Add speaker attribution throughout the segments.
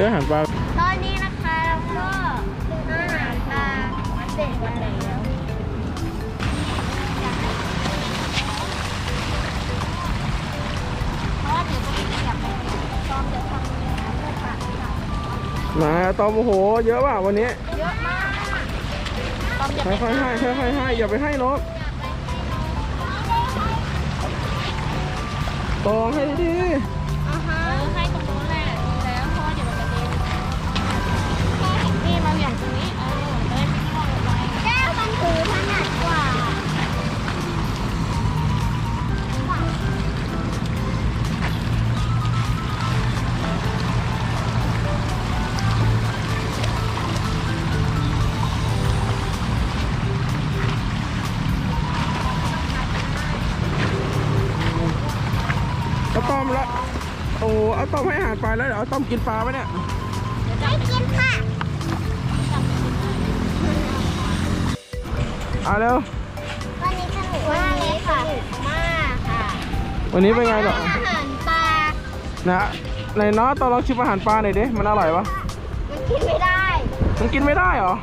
Speaker 1: ซื้ออาหารปลา
Speaker 2: ตอนนี้นะคะเราก็อาหารปลาเสร็จแล้วเพราะว่าเดี๋ยวจะไปเก็บไปซ้อมเดี๋ยวทำเนื้อเพื่อปลาค่ะ
Speaker 1: มาตอมโอ้โห เยอะว่ะวันนี้
Speaker 2: เยอะมากซ้อมอย่าไป
Speaker 1: ค่อยๆให้ค่อยๆให้อย่าไปให้นกตองให้ดี
Speaker 2: ตอม
Speaker 1: ละโอ้โหเอาตอมให้อาหารปลาแล้วเดี๋ยวเอาตอมกินปลาไหมเนี่ย
Speaker 2: ไม่กินค่ะ
Speaker 1: เอาเร็ว
Speaker 2: วันนี้สนุกมากเลยค่ะสนุกมากค่ะ
Speaker 1: วันนี้เป็นไงเหรอ
Speaker 2: อาหารปลา
Speaker 1: นะในน้อตอนลองชิมอาหารปลาหน่อยดิมันอร่อยปะ
Speaker 2: มันกินไม่ได้
Speaker 1: มันกินไม่ได้เหรอ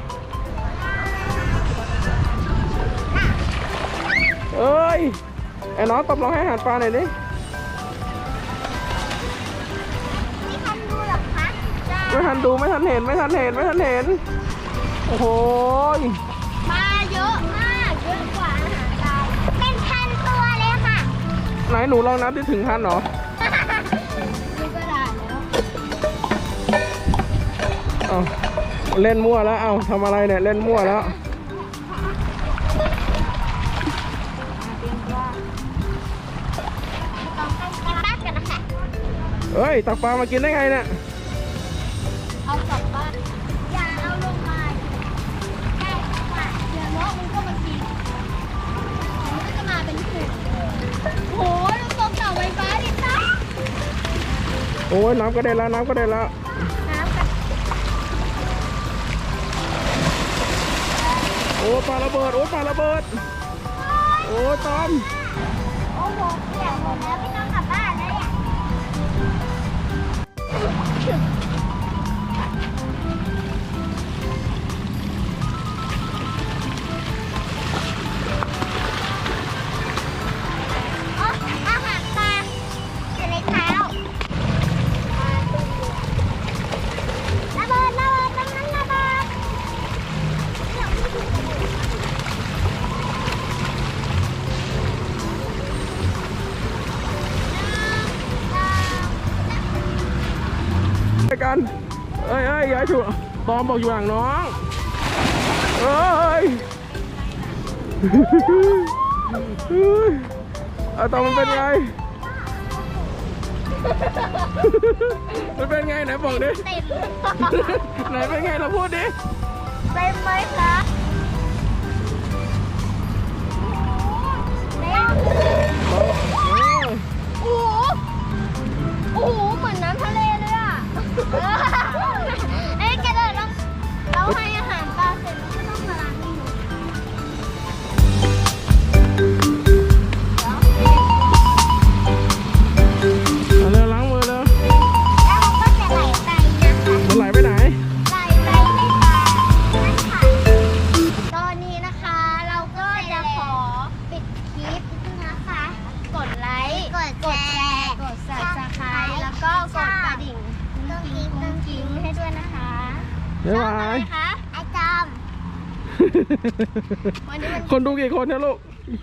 Speaker 1: เอ้ยไอ้น้องตบลองให้อาหารปลาหน่อยดิ
Speaker 2: ไม่ทันดู
Speaker 1: ไม่ทันเห็นไม่ทันเห็นไม่ทันเห็น โอ้โหย
Speaker 2: ปลาเยอะมากเยอะกว่าอาหารปลาเป็นพันตัวเลยค่ะ
Speaker 1: ไหนหนูลองนับได้ถึงพันเหรอ
Speaker 2: นี่ก็ได้แล้ว
Speaker 1: เอาเล่นมั่วแล้วเอาทำอะไรเนี่ยเล่นมั่วแล้ว
Speaker 2: ต้องให้กินบ้านกันนะคะ
Speaker 1: เอ้ยตักปลามากินได้ไงเนี่ย
Speaker 2: เอากลับบ้าน อย่าเอาลงมาได้ค่ะเดี๋ยวนกมันก็มากินมันก็จะมาเป็นฝูงโอ้โหลูกโป่งเสาไฟฟ้าดิจ้า
Speaker 1: โอ้ยน้ำก็ได้แล้วน้ำก็ได้แล้ว
Speaker 2: น้ำกับ
Speaker 1: โอ้ปลาระเบิด โอ้ปลาระเบิด โอ้ตอม
Speaker 2: โอ้โหเปียกหมดแล้วไม่ต้องกลับบ้านแล้วเนี่ย
Speaker 1: กันเอ้ยเอ้ยอย่าถูกตอมบอกอยู่หลังน้องเอ้ยเอ้ยเอาตอมมันเป็นไง มันเป็นไงไหนบอกดิ
Speaker 2: เต็ม
Speaker 1: ไหนเป็นไงเราพูดดิ
Speaker 2: เต็มไหม
Speaker 1: บ๊ายบา
Speaker 2: ชอบอะไร
Speaker 1: ย
Speaker 2: คะไอจอม วันนี้มัน
Speaker 1: คนดูกี่คนเนี่ยลูก